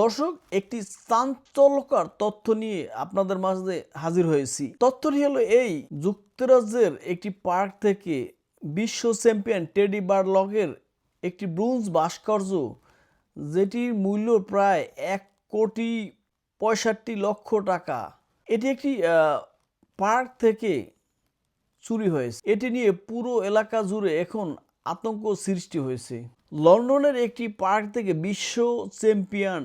দর্শক, একটি চাঞ্চল্যকর তথ্য নিয়ে আপনাদের মাঝে হাজির হয়েছি। তথ্যটি হলো এই, যুক্তরাজ্যের একটি পার্ক থেকে বিশ্ব চ্যাম্পিয়ন টেডি বার্লগের একটি ব্রোঞ্জ ভাস্কর্য, যেটির মূল্য প্রায় এক কোটি পঁয়ষট্টি লক্ষ টাকা। এটি একটি পার্ক থেকে চুরি হয়েছে। এটি নিয়ে পুরো এলাকা জুড়ে এখন আতঙ্ক সৃষ্টি হয়েছে। লন্ডনের একটি পার্ক থেকে বিশ্ব চ্যাম্পিয়ন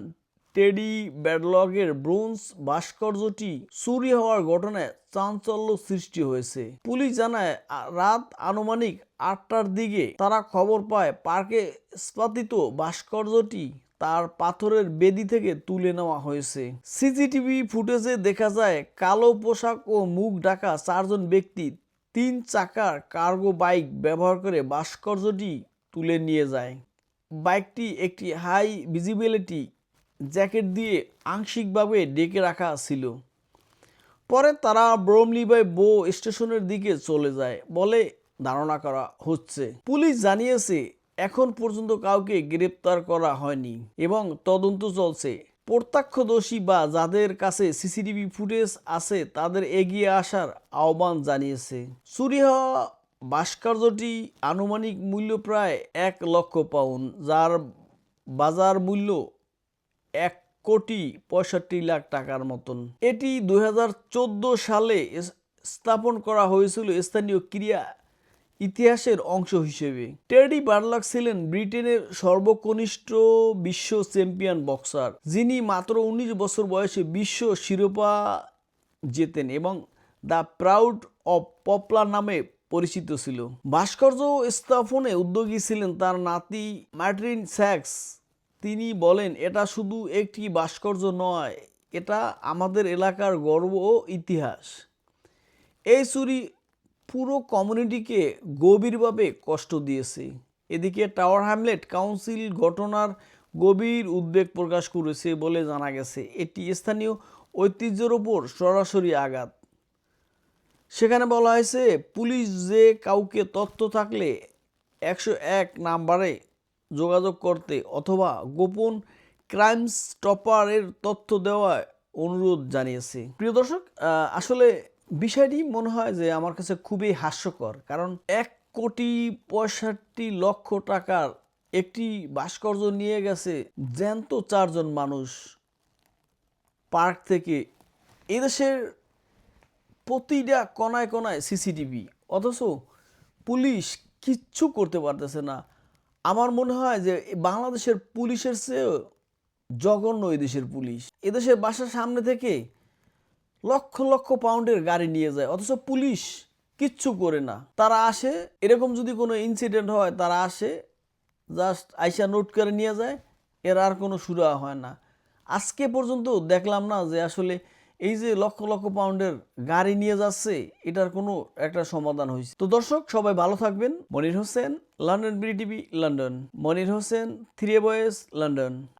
টেডি ব্যাডলগের ব্রোঞ্জ ভাস্কর্যটি চুরি হওয়ার ঘটনায় চাঞ্চল্য সৃষ্টি হয়েছে। পুলিশ জানায়, রাত আনুমানিক আটটার দিকে তারা খবর পায়, পার্কে স্থাপিত ভাস্কর্যটি তার পাথরের বেদি থেকে তুলে নেওয়া হয়েছে। সিসিটিভি ফুটেজে দেখা যায়, কালো পোশাক ও মুখ ঢাকা চারজন ব্যক্তি তিন চাকার কার্গো বাইক ব্যবহার করে ভাস্কর্যটি তুলে নিয়ে যায়। বাইকটি একটি হাই ভিজিবিলিটি জ্যাকেট দিয়ে আংশিকভাবে ডেকে রাখা ছিল। পরে তারা ব্রমলিবাই বো স্টেশনের দিকে চলে যায় বলে ধারণা করা হচ্ছে। পুলিশ জানিয়েছে, এখন পর্যন্ত কাউকে গ্রেপ্তার করা হয়নি এবং তদন্ত চলছে। প্রত্যক্ষদর্শী বা যাদের কাছে সিসিটিভি ফুটেজ আছে তাদের এগিয়ে আসার আহ্বান জানিয়েছে। চুরি হওয়া ভাস্কর্যটি আনুমানিক মূল্য প্রায় এক লক্ষ পাউন্ড, যার বাজার মূল্য এক কোটি পঁয়ষট্টি লাখ টাকার মতন। এটি দুই সালে স্থাপন করা হয়েছিল স্থানীয় ক্রীড়া ইতিহাসের অংশ হিসেবে। টেডি বার্লাক ছিলেন ব্রিটেনের সর্বকনিষ্ঠ বিশ্ব চ্যাম্পিয়ন বক্সার, যিনি মাত্র উনিশ বছর বয়সে বিশ্ব শিরোপা জেতেন এবং দ্য প্রাউড অফ পপলা নামে পরিচিত ছিল। ভাস্কর্য স্থাপনে উদ্যোগী ছিলেন তার নাতি মার্টিন স্যাক্স। তিনি বলেন, এটা শুধু একটি ভাস্কর্য নয়, এটা আমাদের এলাকার গর্ব ও ইতিহাস। এই চুরি পুরো কমিউনিটিকে গভীরভাবে কষ্ট দিয়েছে। এদিকে টাওয়ার হ্যামলেট কাউন্সিল ঘটনার গভীর উদ্বেগ প্রকাশ করেছে বলে জানা গেছে। এটি স্থানীয় ঐতিহ্যের ওপর সরাসরি আঘাত। সেখানে বলা হয়েছে, পুলিশ যে কাউকে তথ্য থাকলে একশো এক নাম্বারে যোগাযোগ করতে অথবা গোপন ক্রাইম স্টপারের তথ্য দেওয়ার অনুরোধ জানিয়েছে। প্রিয় দর্শক আসলে বিষয়টি মনে হয় যে আমার কাছে খুবই হাস্যকর। কারণ এক কোটি পঁয়ষট্টি লক্ষ টাকার একটি ভাস্কর্য নিয়ে গেছে জ্যান্ত চারজন মানুষ পার্ক থেকে। এদেশের প্রতিটা কোনায় কোনায় সিসিটিভি, অথচ পুলিশ কিচ্ছু করতে পারতেছে না। আমার মনে হয় যে বাংলাদেশের পুলিশের চেয়েও জঘন্য এই দেশের পুলিশ। এদেশের বাসার সামনে থেকে লক্ষ লক্ষ পাউন্ডের গাড়ি নিয়ে যায়, অথচ পুলিশ কিচ্ছু করে না। তারা আসে, এরকম যদি কোনো ইনসিডেন্ট হয়, তারা আসে জাস্ট আইসা নোট করে নিয়ে যায়, এর আর কোনো সুরা হয় না। আজকে পর্যন্ত দেখলাম না যে আসলে এই যে লক্ষ লক্ষ পাউন্ডের গাড়ি নিয়ে যাচ্ছে, এটার কোনো একটা সমাধান হয়েছে। তো দর্শক, সবাই ভালো থাকবেন। Monir Hossain, London BTV London. Monir Hossain, three boys London.